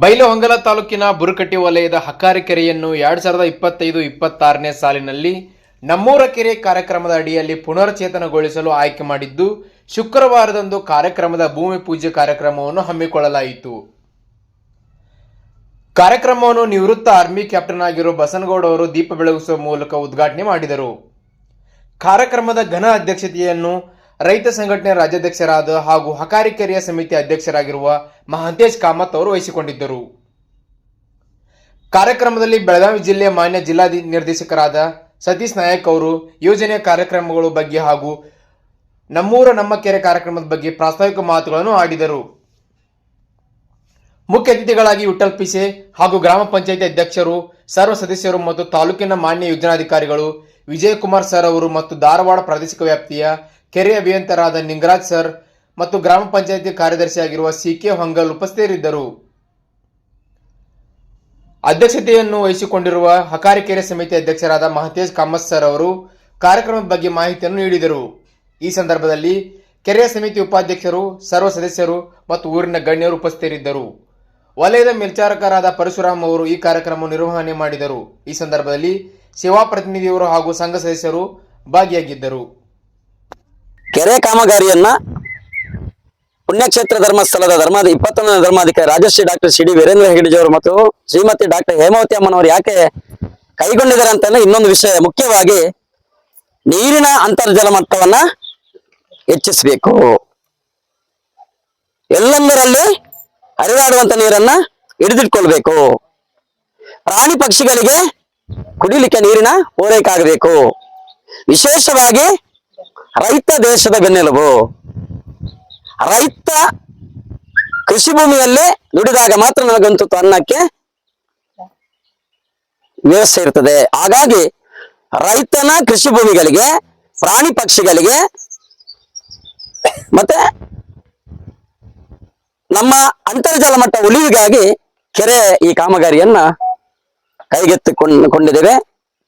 ಬೈಲಹೊಂಗಲ ತಾಲೂಕಿನ ಬುರುಕಟ್ಟಿ ವಲಯದ ಹಕ್ಕಾರಿ ಕೆರೆಯನ್ನು ಎರಡ್ ಸಾವಿರದ ಇಪ್ಪತ್ತೈದು ಇಪ್ಪತ್ತಾರನೇ ಸಾಲಿನಲ್ಲಿ ನಮ್ಮೂರ ಕೆರೆ ಕಾರ್ಯಕ್ರಮದ ಅಡಿಯಲ್ಲಿ ಪುನರ್ಚೇತನಗೊಳಿಸಲು ಆಯ್ಕೆ ಮಾಡಿದ್ದು, ಶುಕ್ರವಾರದಂದು ಕಾರ್ಯಕ್ರಮದ ಭೂಮಿ ಪೂಜೆ ಕಾರ್ಯಕ್ರಮವನ್ನು ಹಮ್ಮಿಕೊಳ್ಳಲಾಯಿತು. ಕಾರ್ಯಕ್ರಮವನ್ನು ನಿವೃತ್ತ ಆರ್ಮಿ ಕ್ಯಾಪ್ಟನ್ ಆಗಿರುವ ಬಸನಗೌಡ ಅವರು ದೀಪ ಬೆಳಗಿಸುವ ಮೂಲಕ ಉದ್ಘಾಟನೆ ಮಾಡಿದರು. ಕಾರ್ಯಕ್ರಮದ ಘನ ಅಧ್ಯಕ್ಷತೆಯನ್ನು ರೈತ ಸಂಘಟನೆ ರಾಜ್ಯಾಧ್ಯಕ್ಷರಾದ ಹಾಗೂ ಹಕಾರಿ ಕೆರೆಯ ಸಮಿತಿ ಅಧ್ಯಕ್ಷರಾಗಿರುವ ಮಹಂತೇಶ್ ಕಾಮತ್ ಅವರು ವಹಿಸಿಕೊಂಡಿದ್ದರು. ಕಾರ್ಯಕ್ರಮದಲ್ಲಿ ಬೆಳಗಾವಿ ಜಿಲ್ಲೆಯ ಮಾನ್ಯ ಜಿಲ್ಲಾ ನಿರ್ದೇಶಕರಾದ ಸತೀಶ್ ನಾಯಕ್ ಅವರು ಯೋಜನೆಯ ಕಾರ್ಯಕ್ರಮಗಳ ಬಗ್ಗೆ ಹಾಗೂ ನಮ್ಮೂರ ನಮ್ಮ ಕೆರೆ ಕಾರ್ಯಕ್ರಮದ ಬಗ್ಗೆ ಪ್ರಾಸ್ತಾವಿಕ ಮಾತುಗಳನ್ನು ಆಡಿದರು. ಮುಖ್ಯ ಅತಿಥಿಗಳಾಗಿ ವಿಠಲ್ ಪಿಸೆ ಹಾಗೂ ಗ್ರಾಮ ಪಂಚಾಯತಿ ಅಧ್ಯಕ್ಷರು, ಸರ್ವ ಸದಸ್ಯರು ಮತ್ತು ತಾಲೂಕಿನ ಮಾನ್ಯ ಯೋಜನಾಧಿಕಾರಿಗಳು ವಿಜಯಕುಮಾರ್ ಸರ್ ಅವರು ಮತ್ತು ಧಾರವಾಡ ಪ್ರಾದೇಶಿಕ ವ್ಯಾಪ್ತಿಯ ಕೆರೆ ಅಭಿಯಂತರಾದ ನಿಂಗರಾಜ್ ಸರ್ ಮತ್ತು ಗ್ರಾಮ ಪಂಚಾಯಿತಿ ಕಾರ್ಯದರ್ಶಿಯಾಗಿರುವ ಸಿ ಕೆ ಹೊಂಗಲ್ ಉಪಸ್ಥಿತರಿದ್ದರು. ಅಧ್ಯಕ್ಷತೆಯನ್ನು ವಹಿಸಿಕೊಂಡಿರುವ ಹಕಾರಿ ಕೆರೆ ಸಮಿತಿ ಅಧ್ಯಕ್ಷರಾದ ಮಹತೇಶ್ ಕಾಮತ್ ಸರ್ ಅವರು ಕಾರ್ಯಕ್ರಮದ ಬಗ್ಗೆ ಮಾಹಿತಿಯನ್ನು ನೀಡಿದರು. ಈ ಸಂದರ್ಭದಲ್ಲಿ ಕೆರೆಯ ಸಮಿತಿ ಉಪಾಧ್ಯಕ್ಷರು, ಸರ್ವ ಸದಸ್ಯರು ಮತ್ತು ಊರಿನ ಗಣ್ಯರು ಉಪಸ್ಥಿತರಿದ್ದರು. ವಲಯದ ಮೇಲ್ಚಾರಕರಾದ ಪರಶುರಾಮ್ ಅವರು ಈ ಕಾರ್ಯಕ್ರಮ ನಿರ್ವಹಣೆ ಮಾಡಿದರು. ಈ ಸಂದರ್ಭದಲ್ಲಿ ಸೇವಾ ಪ್ರತಿನಿಧಿಯವರು ಹಾಗೂ ಸಂಘ ಸದಸ್ಯರು ಭಾಗಿಯಾಗಿದ್ದರು. ಕೆರೆ ಕಾಮಗಾರಿಯನ್ನ ಪುಣ್ಯಕ್ಷೇತ್ರ ಧರ್ಮಸ್ಥಳದ ಧರ್ಮಾದ ಇಪ್ಪತ್ತೊಂದನೇ ಧರ್ಮಾಧಿಕಾರಿ Rajashri doctor C D Veerendra ಹೆಗಡೆಜಿಯವರು ಮತ್ತು ಶ್ರೀಮತಿ ಡಾಕ್ಟರ್ ಹೇಮವತಿ ಅಮ್ಮನವರು ಯಾಕೆ ಕೈಗೊಂಡಿದ್ದಾರೆ ಅಂತಂದ್ರೆ ಇನ್ನೊಂದು ವಿಷಯ, ಮುಖ್ಯವಾಗಿ ನೀರಿನ ಅಂತರ್ಜಲ ಮಟ್ಟವನ್ನ ಹೆಚ್ಚಿಸಬೇಕು. ಎಲ್ಲೆಂದರಲ್ಲಿ ಹರಿದಾಡುವಂತ ನೀರನ್ನ ಹಿಡಿದಿಟ್ಕೊಳ್ಬೇಕು. ಪ್ರಾಣಿ ಪಕ್ಷಿಗಳಿಗೆ ಕುಡಿಲಿಕ್ಕೆ ನೀರಿನ ಪೂರೈಕೆ ಆಗಬೇಕು. ವಿಶೇಷವಾಗಿ ರೈತ ದೇಶದ ಬೆನ್ನೆಲುಬು. ರೈತ ಕೃಷಿ ಭೂಮಿಯಲ್ಲಿ ದುಡಿದಾಗ ಮಾತ್ರ ನಮಗಂತೂ ಅನ್ನಕ್ಕೆ ವ್ಯವಸ್ಥೆ ಇರ್ತದೆ. ಹಾಗಾಗಿ ರೈತನ ಕೃಷಿ ಭೂಮಿಗಳಿಗೆ, ಪ್ರಾಣಿ ಪಕ್ಷಿಗಳಿಗೆ, ಮತ್ತೆ ನಮ್ಮ ಅಂತರ್ಜಲ ಮಟ್ಟ ಉಳಿವಿಗಾಗಿ ಕೆರೆ ಈ ಕಾಮಗಾರಿಯನ್ನ ಕೈಗೆತ್ತಿಕೊಂಡಿದ್ದೇವೆ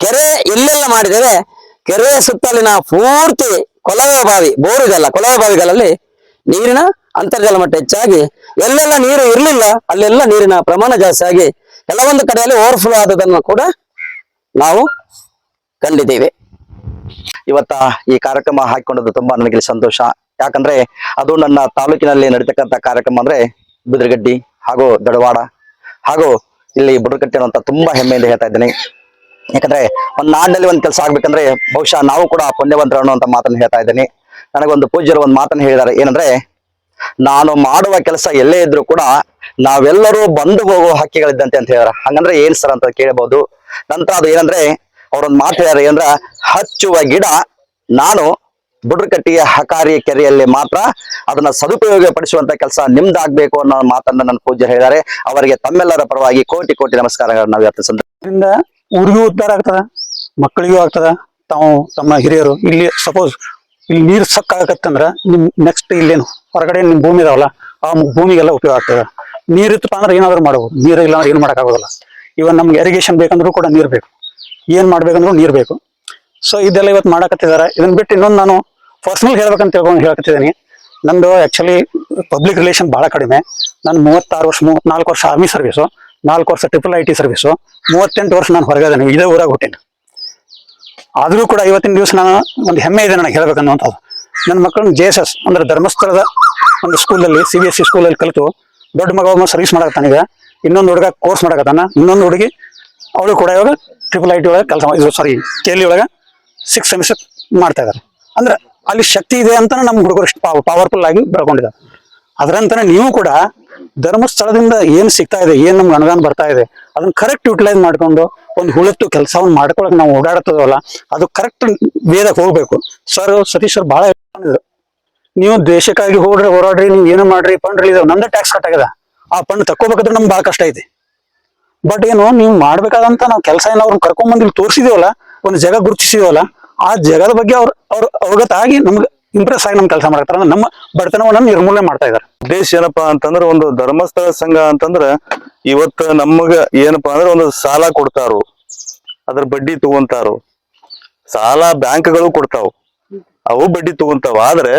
ಕೆರೆ ಎಲ್ಲೆಲ್ಲ ಮಾಡಿದ್ದೇವೆ. ಕೆರೆ ಸುತ್ತಲಿನ ಪೂರ್ತಿ ಕೊಳವೆ ಬಾವಿ ಬೋರ್ ಇದೆಲ್ಲ ಕೊಳವೆ ಬಾವಿಗಳಲ್ಲಿ ನೀರಿನ ಅಂತರ್ಜಲ ಮಟ್ಟ ಹೆಚ್ಚಾಗಿ ಎಲ್ಲೆಲ್ಲ ನೀರು ಇರಲಿಲ್ಲ, ಅಲ್ಲೆಲ್ಲ ನೀರಿನ ಪ್ರಮಾಣ ಜಾಸ್ತಿ ಆಗಿ ಕೆಲವೊಂದು ಕಡೆಯಲ್ಲಿ ಓವರ್ಫ್ಲೋ ಆದದನ್ನು ಕೂಡ ನಾವು ಕಂಡಿದ್ದೇವೆ. ಇವತ್ತ ಈ ಕಾರ್ಯಕ್ರಮ ಹಾಕಿಕೊಂಡದ್ದು ತುಂಬಾ ನನಗೆ ಸಂತೋಷ. ಯಾಕಂದ್ರೆ ಅದು ನನ್ನ ತಾಲೂಕಿನಲ್ಲಿ ನಡೀತಕ್ಕಂಥ ಕಾರ್ಯಕ್ರಮ ಅಂದ್ರೆ ಬಿದ್ರಗಡ್ಡಿ ಹಾಗೂ ದಡವಾಡ ಹಾಗೂ ಇಲ್ಲಿ ಬುಡಕಟ್ಟಿ ಅನ್ನುವಂಥ ತುಂಬಾ ಹೆಮ್ಮೆಯಿಂದ ಹೇಳ್ತಾ ಇದ್ದೀನಿ. ಯಾಕಂದ್ರೆ ಒಂದ್ ನಾಡಿನಲ್ಲಿ ಒಂದ್ ಕೆಲಸ ಆಗ್ಬೇಕಂದ್ರೆ ಬಹುಶಃ ನಾವು ಕೂಡ ಪುಣ್ಯವಂತರು ಅನ್ನುವಂತ ಮಾತನ್ನ ಹೇಳ್ತಾ ಇದ್ದೀನಿ. ನನಗೊಂದು ಪೂಜ್ಯರು ಒಂದ್ ಮಾತನ್ನ ಹೇಳಿದ್ದಾರೆ. ಏನಂದ್ರೆ, ನಾನು ಮಾಡುವ ಕೆಲಸ ಎಲ್ಲೇ ಇದ್ರು ಕೂಡ ನಾವೆಲ್ಲರೂ ಬಂದು ಹೋಗುವ ಹಕ್ಕಿಗಳಿದ್ದಂತೆ ಅಂತ ಹೇಳಿದಾರೆ ಹಂಗಂದ್ರೆ ಏನ್ ಸರ್ ಅಂತ ಕೇಳಬಹುದು ನಂತರ ಅದು ಏನಂದ್ರೆ, ಅವರೊಂದು ಮಾತು ಹೇಳ್ಯಾರ. ಏನಂದ್ರ, ಹಚ್ಚುವ ಗಿಡ ನಾನು ಬುಡ್ರಕಟ್ಟಿಯ ಹಕಾರಿ ಕೆರೆಯಲ್ಲಿ ಮಾತ್ರ ಅದನ್ನ ಸದುಪಯೋಗ ಪಡಿಸುವಂತ ಕೆಲಸ ನಿಮ್ದಾಗ್ಬೇಕು ಅನ್ನೋ ಮಾತನ್ನ ನನ್ನ ಪೂಜ್ಯರು ಹೇಳಿದ್ದಾರೆ. ಅವರಿಗೆ ತಮ್ಮೆಲ್ಲರ ಪರವಾಗಿ ಕೋಟಿ ಕೋಟಿ ನಮಸ್ಕಾರಗಳನ್ನು ನಾವು ಊರಿಗೂ ಉದ್ಧಾರ ಆಗ್ತದ, ಮಕ್ಕಳಿಗೂ ಆಗ್ತದ, ತಾವು ತಮ್ಮ ಹಿರಿಯರು. ಇಲ್ಲಿ ಸಪೋಸ್ ಇಲ್ಲಿ ನೀರು ಸಕ್ಕಾಗತ್ತಂದ್ರ ನಿಮ್ ನೆಕ್ಸ್ಟ್ ಇಲ್ಲೇನು, ಹೊರಗಡೆ ನಿಮ್ ಭೂಮಿ ಇದಾವಲ್ಲ, ಆ ಭೂಮಿಗೆಲ್ಲ ಉಪಯೋಗ ಆಗ್ತದ. ನೀರಿತ್ತಪ್ಪ ಅಂದ್ರೆ ಏನಾದ್ರು ಮಾಡಬಹುದು ನೀರು ಇಲ್ಲ ಅಂದ್ರೆ ಏನು ಮಾಡೋಕ್ಕಾಗೋದಿಲ್ಲ. ಇವನ್ ನಮ್ಗೆ ಇರಿಗೇಷನ್ ಬೇಕಂದ್ರೂ ಕೂಡ ನೀರು ಬೇಕು. ಏನ್ ಮಾಡ್ಬೇಕಂದ್ರೂ ನೀರು ಬೇಕು. ಸೊ ಇದೆಲ್ಲ ಇವತ್ತು ಮಾಡಕತ್ತಿದ್ದಾರೆ ಇದನ್ನ ಬಿಟ್ಟು ಇನ್ನೊಂದು ನಾನು ಪರ್ಸನಲ್ ಹೇಳ್ಬೇಕಂತ ತಿಳ್ಕೊಂಡು ಹೇಳಕತ್ತಿದ್ದೀನಿ. ನಂದು ಆಕ್ಚುಲಿ ಪಬ್ಲಿಕ್ ರಿಲೇಷನ್ ಬಹಳ ಕಡಿಮೆ. ನಾನು ಮೂವತ್ತಾರು ವರ್ಷ, ಮೂವತ್ನಾಲ್ಕು ವರ್ಷ ಆರ್ಮಿ ಸರ್ವಿಸು ನಾಲ್ಕು ವರ್ಷ ಟ್ರಿಪಲ್ ಐ ಟಿ ಸರ್ವಿಸು ಮೂವತ್ತೆಂಟು ವರ್ಷ ನಾನು ಹೊರಗದೇನೆ ಇದೇ ಊರಾಗ ಹುಟ್ಟಿನಿ. ಆದರೂ ಕೂಡ ಇವತ್ತಿನ ದಿವಸ ನಾನು ಒಂದು ಹೆಮ್ಮೆ ಇದೆ ನನಗೆ ಹೇಳಬೇಕನ್ನುವಂಥದ್ದು. ನನ್ನ ಮಕ್ಕಳನ್ನ ಜೆ ಎಸ್ ಎಸ್, ಅಂದ್ರೆ ಧರ್ಮಸ್ಥಳದ ಒಂದು ಸ್ಕೂಲಲ್ಲಿ ಸಿ ಬಿ ಎಸ್ ಸಿ ಸ್ಕೂಲಲ್ಲಿ ಕಲಿತು ದೊಡ್ಡ ಮಗ ಸರ್ವಿಸ್ ಮಾಡಕತ್ತಾನ ಈಗ. ಇನ್ನೊಂದು ಹುಡುಗ ಕೋರ್ಸ್ ಮಾಡಕತ್ತಾನ. ಇನ್ನೊಂದು ಹುಡುಗಿ, ಅವಳು ಕೂಡ ಇವಾಗ ಟ್ರಿಪಲ್ ಐ ಟಿ ಒಳಗೆ ಕೆಲಸ ಇದು ಸಾರಿ ಕೆ ಎಲ್ ಒಳಗೆ ಸಿಕ್ಸ್ ಸೆಮಿಸ್ಟರ್ ಮಾಡ್ತಾ ಇದ್ದಾರೆ ಅಂದ್ರೆ ಅಲ್ಲಿ ಶಕ್ತಿ ಇದೆ ಅಂತ ನಮ್ಮ ಹುಡುಗರು ಪವರ್ಫುಲ್ ಆಗಿ ಬೆಳ್ಕೊಂಡಿದ್ದಾರೆ. ಅದರಂತಲೇ ನೀವು ಕೂಡ ಧರ್ಮಸ್ಥಳದಿಂದ ಏನ್ ಸಿಗ್ತಾ ಇದೆ, ಏನ್ ನಮ್ಗೆ ಅನುದಾನ ಬರ್ತಾ ಇದೆ, ಅದನ್ನ ಕರೆಕ್ಟ್ ಯುಟಿಲೈಸ್ ಮಾಡ್ಕೊಂಡು ಒಂದು ಹುಳತ್ತು ಕೆಲಸವನ್ನು ಮಾಡ್ಕೊಳಕ್ ನಾವು ಓಡಾಡ್ತದಲ್ಲ ಅದು ಕರೆಕ್ಟ್ ವೇದಕ್ಕೆ ಹೋಗ್ಬೇಕು. ಸರ್ ಸತೀಶ್ ಸರ್ ಬಹಳ ನೀವು ದೇಶಕ್ಕಾಗಿ ಹೋಗ್ರಿ ಹೋರಾಡ್ರಿ, ನೀವು ಏನು ಮಾಡ್ರಿ ಫಂಡ್ ರಿಲೀಸ್ ನಂದೇ ಟ್ಯಾಕ್ಸ್ ಕಟ್ ಆಗ್ಯದ. ಆ ಫಂಡ್ ತಕ್ಕೋಬೇಕಾದ್ರೆ ನಮ್ಗೆ ಬಹಳ ಕಷ್ಟ ಐತಿ. ಬಟ್ ಏನು, ನೀವು ಮಾಡ್ಬೇಕಾದಂತ ನಾವು ಕೆಲಸ ಏನೋ ಅವ್ರನ್ನ ಕರ್ಕೊಂಡ್ ತೋರಿಸಿದೀವಲ್ಲ, ಒಂದು ಜಗ ಗುರುತಿಸಿದೀವಲ್ಲ, ಆ ಜಗದ ಬಗ್ಗೆ ಅವ್ರ ಅವ್ರ ಅವಗತಾಗಿ ನಮ್ಗೆ ಇಂಪ್ರೆಸ್ ಆಗಿ ನಮ್ ಕೆಲಸ ಮಾಡ್ತಾರೆ ನಮ್ಮ ಬಡತನವನ್ನ ನಿರ್ಮೂಲನೆ ಮಾಡ್ತಾ ಇದಾರೆ ಉದ್ದೇಶ ಏನಪ್ಪಾ ಅಂತಂದ್ರೆ ಒಂದು ಧರ್ಮಸ್ಥಳ ಸಂಘ ಅಂತಂದ್ರ ಇವತ್ತ ನಮಗ ಏನಪ್ಪಾ ಅಂದ್ರೆ ಒಂದು ಸಾಲ ಕೊಡ್ತಾರು. ಅದ್ರ ಬಡ್ಡಿ ತಗೊಂತಾರು. ಸಾಲ ಬ್ಯಾಂಕ್ಗಳು ಕೊಡ್ತಾವ. ಅವು ಬಡ್ಡಿ ತಗೊಂತಾವ. ಆದ್ರೆ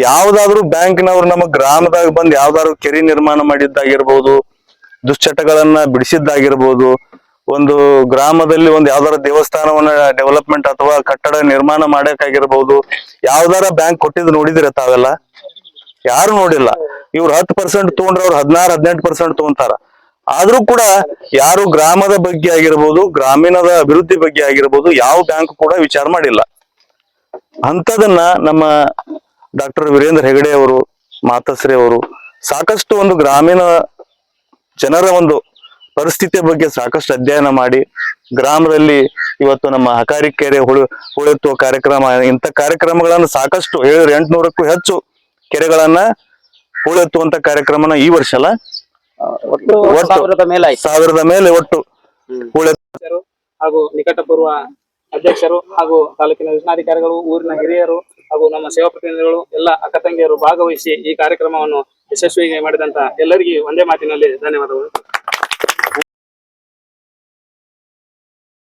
ಯಾವ್ದಾದ್ರು ಬ್ಯಾಂಕ್ನವ್ರು ನಮ್ಮ ಗ್ರಾಮದಾಗ ಬಂದ್ ಯಾವ್ದಾದ್ರು ಕೆರೆ ನಿರ್ಮಾಣ ಮಾಡಿದ್ದಾಗಿರ್ಬೋದು, ದುಶ್ಚಟಗಳನ್ನ ಬಿಡಿಸಿದ್ದಾಗಿರ್ಬೋದು ಒಂದು ಗ್ರಾಮದಲ್ಲಿ ಒಂದು ಯಾವ್ದಾರ ದೇವಸ್ಥಾನವನ್ನ ಡೆವಲಪ್ಮೆಂಟ್ ಅಥವಾ ಕಟ್ಟಡ ನಿರ್ಮಾಣ ಮಾಡಕ್ಕಾಗಿರ್ಬಹುದು ಯಾವ್ದಾರ ಬ್ಯಾಂಕ್ ಕೊಟ್ಟಿದ್ದು ನೋಡಿದಿರ ತಾವೆಲ್ಲ? ಯಾರು ನೋಡಿಲ್ಲ. ಇವ್ರು ಹತ್ತು ಪರ್ಸೆಂಟ್ ತಗೊಂಡ್ರೆ ಅವ್ರು ಹದಿನಾರು, ಹದಿನೆಂಟು ಪರ್ಸೆಂಟ್ ತಗೊಂತಾರ. ಆದ್ರೂ ಕೂಡ ಯಾರು ಗ್ರಾಮದ ಬಗ್ಗೆ ಆಗಿರ್ಬೋದು, ಗ್ರಾಮೀಣದ ಅಭಿವೃದ್ಧಿ ಬಗ್ಗೆ ಆಗಿರ್ಬೋದು, ಯಾವ ಬ್ಯಾಂಕ್ ಕೂಡ ವಿಚಾರ ಮಾಡಿಲ್ಲ. ಅಂತದನ್ನ ನಮ್ಮ ಡಾಕ್ಟರ್ ವೀರೇಂದ್ರ ಹೆಗಡೆ ಅವರು ಮಾತಶ್ರೀ ಅವರು, ಸಾಕಷ್ಟು ಒಂದು ಗ್ರಾಮೀಣ ಜನರ ಒಂದು ಪರಿಸ್ಥಿತಿಯ ಬಗ್ಗೆ ಸಾಕಷ್ಟು ಅಧ್ಯಯನ ಮಾಡಿ ಗ್ರಾಮದಲ್ಲಿ ಇವತ್ತು ನಮ್ಮ ಹಕಾರಿ ಕೆರೆ ಹುಳು ಹುಳೆತ್ತುವ ಕಾರ್ಯಕ್ರಮ ಇಂಥ ಕಾರ್ಯಕ್ರಮಗಳನ್ನು ಸಾಕಷ್ಟು ಏಳು ಎಂಟುನೂರಕ್ಕೂ ಹೆಚ್ಚು ಕೆರೆಗಳನ್ನ ಹೂಳೆತ್ತುವಂತ ಕಾರ್ಯಕ್ರಮನ ಈ ವರ್ಷ ಅಲ್ಲ? ಸಾವಿರದ ಮೇಲೆ ಒಟ್ಟು ಹೂಳೆತ್ತರು ಹಾಗೂ ನಿಕಟಪೂರ್ವ ಅಧ್ಯಕ್ಷರು ಹಾಗೂ ತಾಲೂಕಿನ ಯೋಜನಾಧಿಕಾರಿಗಳು ಊರಿನ ಹಿರಿಯರು ಹಾಗೂ ನಮ್ಮ ಸೇವಾ ಪ್ರತಿನಿಧಿಗಳು ಎಲ್ಲ ಅಕ್ಕ ತಂಗಿಯರು ಭಾಗವಹಿಸಿ ಈ ಕಾರ್ಯಕ್ರಮವನ್ನು ಯಶಸ್ವಿಯಾಗಿ ಮಾಡಿದಂತ ಎಲ್ಲರಿಗೂ ಒಂದೇ ಮಾತಿನಲ್ಲಿ ಧನ್ಯವಾದಗಳು.